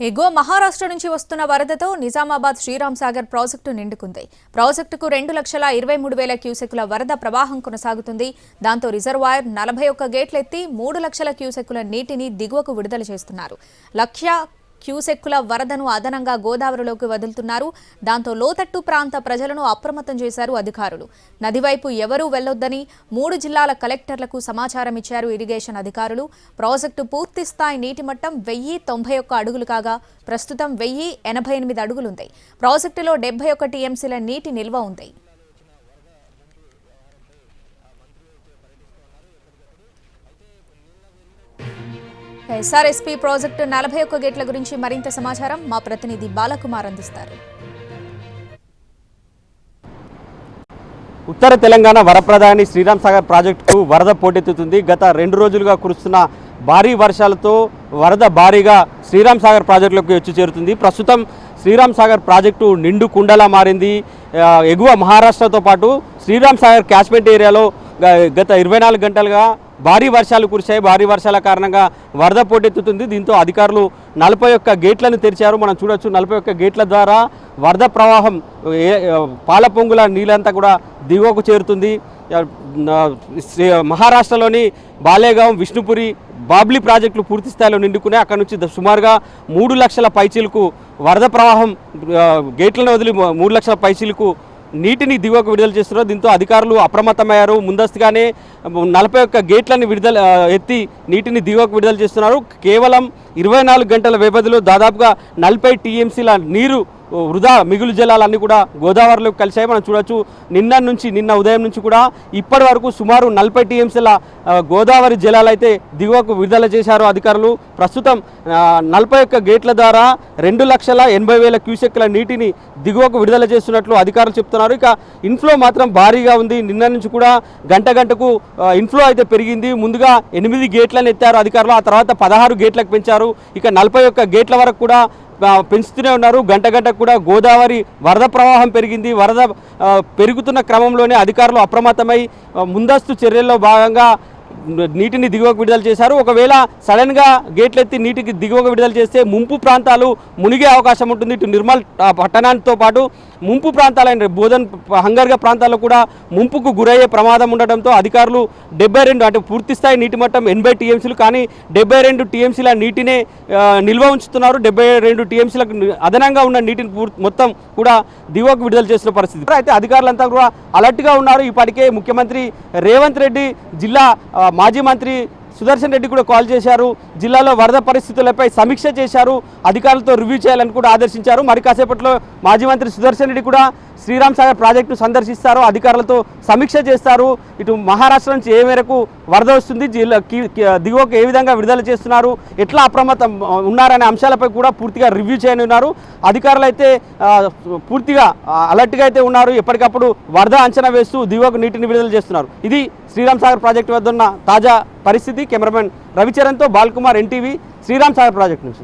ఎగువ మహారాష్ట్ర నుంచి వస్తున్న వరదతో నిజామాబాద్ శ్రీరామ్ సాగర్ ప్రాజెక్టు నిండుకుంది. ప్రాజెక్టుకు రెండు లక్షల ఇరవై మూడు వేల క్యూసెక్కుల వరద ప్రవాహం కొనసాగుతుంది. దాంతో రిజర్వాయర్ నలభై ఒక్క గేట్లెత్తి మూడు లక్షల క్యూసెక్కుల నీటిని దిగువకు విడుదల చేస్తున్నారు. లక్ష క్యూసెక్కుల వరదను అదనంగా గోదావరిలోకి వదులుతున్నారు. దాంతో లోతట్టు ప్రాంత ప్రజలను అప్రమత్తం చేశారు అధికారులు. నదివైపు ఎవరూ వెళ్ళొద్దని మూడు జిల్లాల కలెక్టర్లకు సమాచారం ఇచ్చారు ఇరిగేషన్ అధికారులు. ప్రాజెక్టు పూర్తి స్థాయి నీటి మట్టం వెయ్యి తొంభై ఒక్క అడుగులు కాగా ప్రస్తుతం వెయ్యి ఎనభై ఎనిమిది అడుగులుంది. ప్రాజెక్టులో డెబ్బై ఒకటి టీఎంసీల నీటి నిల్వ ఉంది. ఎస్ఆర్ఎస్పీ ప్రాజెక్టు నలభై ఒక్క గేట్ల గురించి మరింత సమాచారం మా ప్రతినిధి బాలకుమార్ అందిస్తారు. ఉత్తర తెలంగాణ వరప్రధాని శ్రీరామ్ సాగర్ ప్రాజెక్టుకు వరద పోటెత్తుతుంది. గత రెండు రోజులుగా కురుస్తున్న భారీ వర్షాలతో వరద భారీగా శ్రీరామ్ సాగర్ ప్రాజెక్టులోకి వచ్చి చేరుతుంది. ప్రస్తుతం శ్రీరామ్ సాగర్ ప్రాజెక్టు నిండు కుండలా మారింది. ఎగువ మహారాష్ట్రతో పాటు శ్రీరామ్ సాగర్ క్యాచ్మెంట్ ఏరియాలో గ- గత ఇరవై నాలుగు గంటలుగా భారీ వర్షాలు కురిశాయి. భారీ వర్షాల కారణంగా వరద పోటెత్తుతుంది. దీంతో అధికారులు నలభై ఒక్క గేట్లను తెరిచారు. మనం చూడొచ్చు నలభై ఒక్క గేట్ల ద్వారా వరద ప్రవాహం ఏ- పాల పొంగుల నీళ్ళంతా కూడా దిగువకు చేరుతుంది. మహారాష్ట్రలోని బాలేగాం విష్ణుపురి బాబ్లీ ప్రాజెక్టులు పూర్తి స్థాయిలో నిండుకునే అక్కడ నుంచి సుమారుగా మూడు లక్షల పైచీలకు వరద ప్రవాహం గేట్లను వదిలి మూడు లక్షల పైచీలకు నీటిని దిగువకు విడుదల చేస్తున్నారు. దీంతో అధికారులు అప్రమత్తమయ్యారు. ముందస్తుగానే నలభై ఒక్క గేట్లను విడుదల ఎత్తి నీటిని దిగువకు విడుదల చేస్తున్నారు. కేవలం ఇరవై నాలుగు గంటల వ్యవధిలో దాదాపుగా నలభై టీఎంసీల నీరు వృధా మిగులు జలాలన్నీ కూడా గోదావరిలోకి కలిసాయి మనం చూడొచ్చు నిన్న నుంచి నిన్న ఉదయం నుంచి కూడా ఇప్పటి వరకు సుమారు నలభై టీఎంసీల గోదావరి జలాలు అయితే దిగువకు విడుదల చేశారు అధికారులు. ప్రస్తుతం నలభై ఒక్క గేట్ల ద్వారా రెండు లక్షల ఎనభై వేల క్యూసెక్ల నీటిని దిగువకు విడుదల చేస్తున్నట్లు అధికారులు చెప్తున్నారు. ఇక ఇన్ఫ్లో మాత్రం భారీగా ఉంది. నిన్న నుంచి కూడా గంట గంటకు ఇన్ఫ్లో అయితే పెరిగింది. ముందుగా ఎనిమిది గేట్లను ఎత్తారు అధికారులు. ఆ తర్వాత పదహారు గేట్లకు పెంచారు. ఇక నలభై ఒక్క గేట్ల వరకు కూడా పెంచుతూనే ఉన్నారు. గంట గంటకు కూడా గోదావరి వరద ప్రవాహం పెరిగింది. వరద పెరుగుతున్న క్రమంలోనే అధికారులు అప్రమత్తమై ముందస్తు చర్యల్లో భాగంగా నీటిని దిగువకు విడుదల చేశారు. ఒకవేళ సడన్గా గేట్లు ఎత్తి నీటికి దిగువకు విడుదల చేస్తే ముంపు ప్రాంతాలు మునిగే అవకాశం ఉంటుంది. ఇటు నిర్మల్ ఆ, పట్టణానితో పాటు ముంపు ప్రాంతాలైన బోధన్ హంగర్గా ప్రాంతాల్లో కూడా ముంపుకు గురయ్యే ప్రమాదం ఉండటంతో అధికారులు డెబ్బై రెండు అంటే పూర్తి స్థాయి నీటి మట్టం ఎనభై టీఎంసీలు కానీ డెబ్బై రెండు టీఎంసీల నీటినే నిల్వ ఉంచుతున్నారు. డెబ్బై రెండు టీఎంసీలకు అదనంగా ఉన్న నీటిని పూర్తి మొత్తం కూడా దిగువకు విడుదల చేసిన పరిస్థితి. అయితే అధికారులంతా కూడా అలర్ట్గా ఉన్నారు. ఇప్పటికే ముఖ్యమంత్రి రేవంత్ రెడ్డి జిల్లా మాజీ మంత్రి సుదర్శన్ రెడ్డి కూడా కాల్ చేశారు. జిల్లాలో వరద పరిస్థితులపై సమీక్ష చేశారు. అధికారులతో రివ్యూ చేయాలని కూడా ఆదేశించారు. మరి కాసేపట్లో మాజీ మంత్రి సుదర్శన్ రెడ్డి కూడా శ్రీరామ్ సాగర్ ప్రాజెక్టును సందర్శిస్తారు. అధికారులతో సమీక్ష చేస్తారు. ఇటు మహారాష్ట్ర నుంచి ఏ మేరకు వరద వస్తుంది దిగువకు ఏ విధంగా విడుదల చేస్తున్నారు ఎట్లా అప్రమత్తం ఉన్నారనే అంశాలపై కూడా పూర్తిగా రివ్యూ చేయనున్నారు. అధికారులు అయితే పూర్తిగా అలర్ట్గా అయితే ఉన్నారు. ఎప్పటికప్పుడు వరద అంచనా వేస్తూ దిగువకు నీటిని విడుదల చేస్తున్నారు. ఇది శ్రీరామ్ సాగర్ ప్రాజెక్టు వద్ద ఉన్న తాజా పరిస్థితి. కెమెరామెన్ రవిచరణ్తో బాల్కుమార్ ఎన్టీవీ శ్రీరామ్ సాగర్ ప్రాజెక్టు నుంచి.